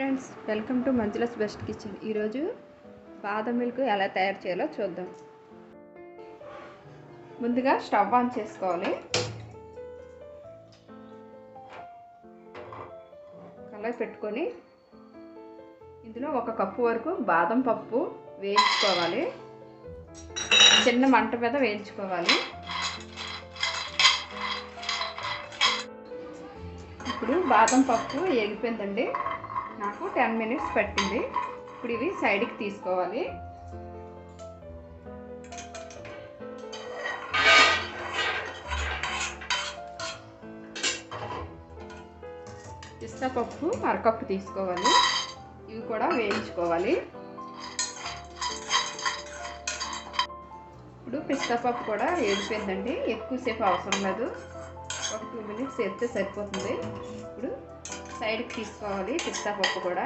Friends welcome to Manjula's best kitchen ఈరోజు బాదం milk ఎలా తయారు చేయాలో చూద్దాం. ముందుగా స్టవ్ ఆన్ చేసుకోవాలి. కళాయి పెట్టుకొని ఇందులో ఒక కప్పు వరకు బాదం పప్పు వేయించుకోవాలి. చిన్న మంట మీద వేయించుకోవాలి. ఇప్పుడు బాదం పప్పు ఎగిపోయిందండి నాకు టెన్ మినిట్స్ పట్టింది. ఇప్పుడు ఇవి సైడ్కి తీసుకోవాలి. పిస్తా పప్పు అరకప్పు తీసుకోవాలి. ఇవి కూడా వేయించుకోవాలి. ఇప్పుడు పిస్తా పప్పు కూడా వేడిపోయిందండి. ఎక్కువసేపు అవసరం లేదు. ఒక టూ మినిట్స్ వేస్తే సరిపోతుంది. ఇప్పుడు సైడ్కి తీసుకోవాలి పిస్తా పప్పు కూడా.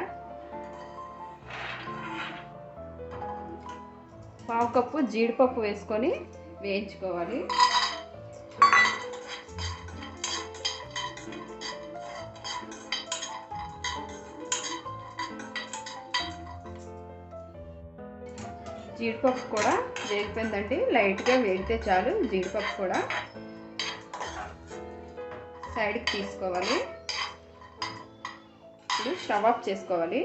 పావు కప్పు జీడిపప్పు వేసుకొని వేయించుకోవాలి. జీడిపప్పు కూడా వేగిపోయిందండి. లైట్గా వేగితే చాలు జీడిపప్పు కూడా. సైడ్కి తీసుకోవాలి. ఇప్పుడు స్టవ్ ఆఫ్ చేసుకోవాలి.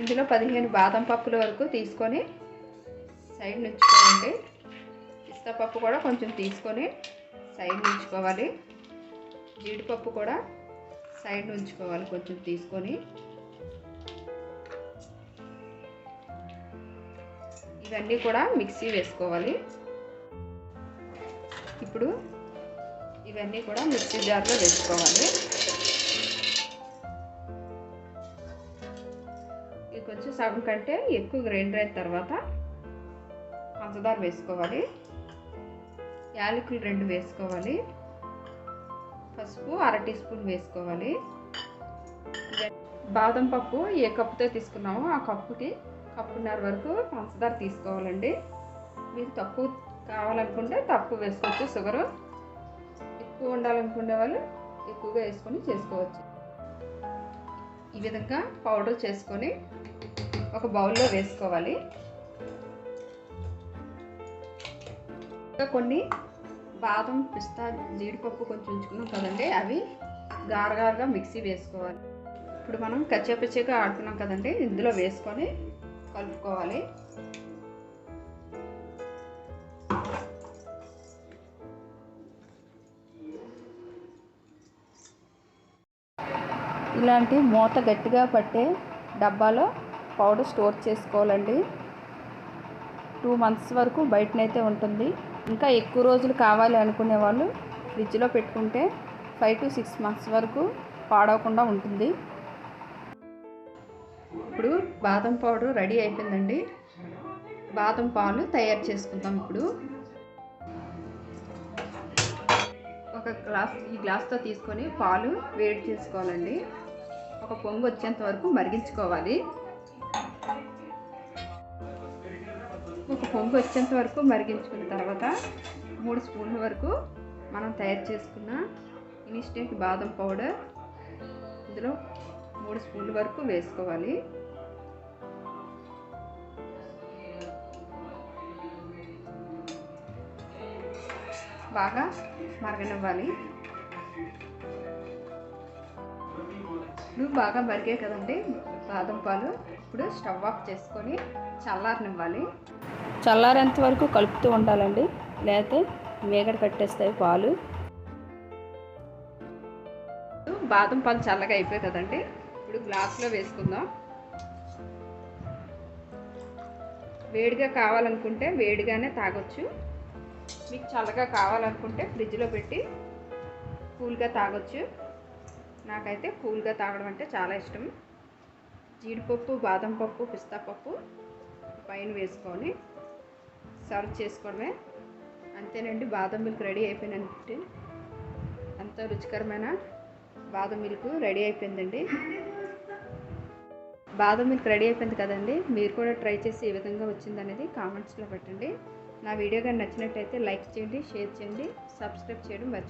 ఇందులో పదిహేను బాదం పప్పుల వరకు తీసుకొని సైడ్ నుంచుకోవాలండి పిస్తా పప్పు కూడా కొంచెం తీసుకొని సైడ్ నుంచుకోవాలి. జీడిపప్పు కూడా సైడ్ ఉంచుకోవాలి కొంచెం తీసుకొని. ఇవన్నీ కూడా మిక్సీ వేసుకోవాలి. ఇప్పుడు ఇవన్నీ కూడా మిక్సీ జార్లో వేసుకోవాలి. ఇది కొంచెం సగం కంటే ఎక్కువ గ్రైండర్ అయిన తర్వాత పంచదార వేసుకోవాలి. యాలకులు రెండు వేసుకోవాలి. పసుపు అర టీ స్పూన్ వేసుకోవాలి. బాదం పప్పు ఏ కప్పుతో తీసుకున్నామో ఆ కప్పుకి కప్పున్నర వరకు పంచదార తీసుకోవాలండి. మీరు తక్కువ కావాలనుకుంటే తక్కువ వేసుకోవచ్చు. షుగరు ఎక్కువ ఉండాలనుకునే వాళ్ళు ఎక్కువగా వేసుకొని చేసుకోవచ్చు. ఈ విధంగా పౌడర్ చేసుకొని ఒక బౌల్లో వేసుకోవాలి. ఇంకా కొన్ని బాదం పిస్తా జీడిపప్పు కొంచెం ఉంచుకున్నాం కదండి అవి గారగారుగా మిక్సీ వేసుకోవాలి. ఇప్పుడు మనం కచ్చాపచ్చిగా ఆడుతున్నాం కదండి ఇందులో వేసుకొని కలుపుకోవాలి. ఇలాంటి మూత గట్టిగా పట్టే డబ్బాలో పౌడర్ స్టోర్ చేసుకోవాలండి. టూ మంత్స్ వరకు బయటనైతే ఉంటుంది. ఇంకా ఎక్కువ రోజులు కావాలి అనుకునే వాళ్ళు ఫ్రిడ్జ్లో పెట్టుకుంటే ఫైవ్ టు సిక్స్ మంత్స్ వరకు పాడవకుండా ఉంటుంది. ఇప్పుడు బాదం పౌడర్ రెడీ అయిపోయిందండి. బాదం పాలు తయారు చేసుకుందాం ఇప్పుడు. ఒక గ్లాస్ ఈ గ్లాస్తో తీసుకొని పాలు వేడి చేసుకోవాలండి. ఒక పొంగు వచ్చేంత వరకు మరిగించుకోవాలి. ఒక పొంగు వచ్చేంత వరకు మరిగించుకున్న తర్వాత మూడు స్పూన్ల వరకు మనం తయారు చేసుకున్న ఇన్స్టెంట్ బాదం పౌడర్ ఇందులో మూడు స్పూన్ల వరకు వేసుకోవాలి. బాగా మరగనివ్వాలి. ఇప్పుడు బాగా మరిగాయి కదండి బాదం పాలు. ఇప్పుడు స్టవ్ ఆఫ్ చేసుకొని చల్లారనివ్వాలి. చల్లారేంత వరకు కలుపుతూ ఉండాలండి. లేకపోతే మేగడ కట్టేస్తాయి పాలు. బాదం పాలు చల్లగా అయిపోయాయి కదండి. ఇప్పుడు గ్లాస్లో వేసుకుందాం. వేడిగా కావాలనుకుంటే వేడిగానే తాగొచ్చు. మీకు చల్లగా కావాలనుకుంటే ఫ్రిడ్జ్లో పెట్టి కూల్గా తాగొచ్చు. నాకైతే కూల్గా తాగడం అంటే చాలా ఇష్టం. జీడిపప్పు బాదం పప్పు పిస్తా పప్పు పైన వేసుకొని సర్వ్ చేసుకోవడమే. అంతేనండి బాదం మిల్క్ రెడీ అయిపోయినంటే అంత రుచికరమైన బాదం మిల్క్ రెడీ అయిపోయిందండి. బాదం మిల్క్ రెడీ అయిపోయింది కదండి మీరు కూడా ట్రై చేసి ఏ విధంగా వచ్చిందనేది కామెంట్స్లో పెట్టండి. నా వీడియో కానీ నచ్చినట్టయితే లైక్ చేయండి షేర్ చేయండి సబ్స్క్రైబ్ చేయడం మర్చిపోండి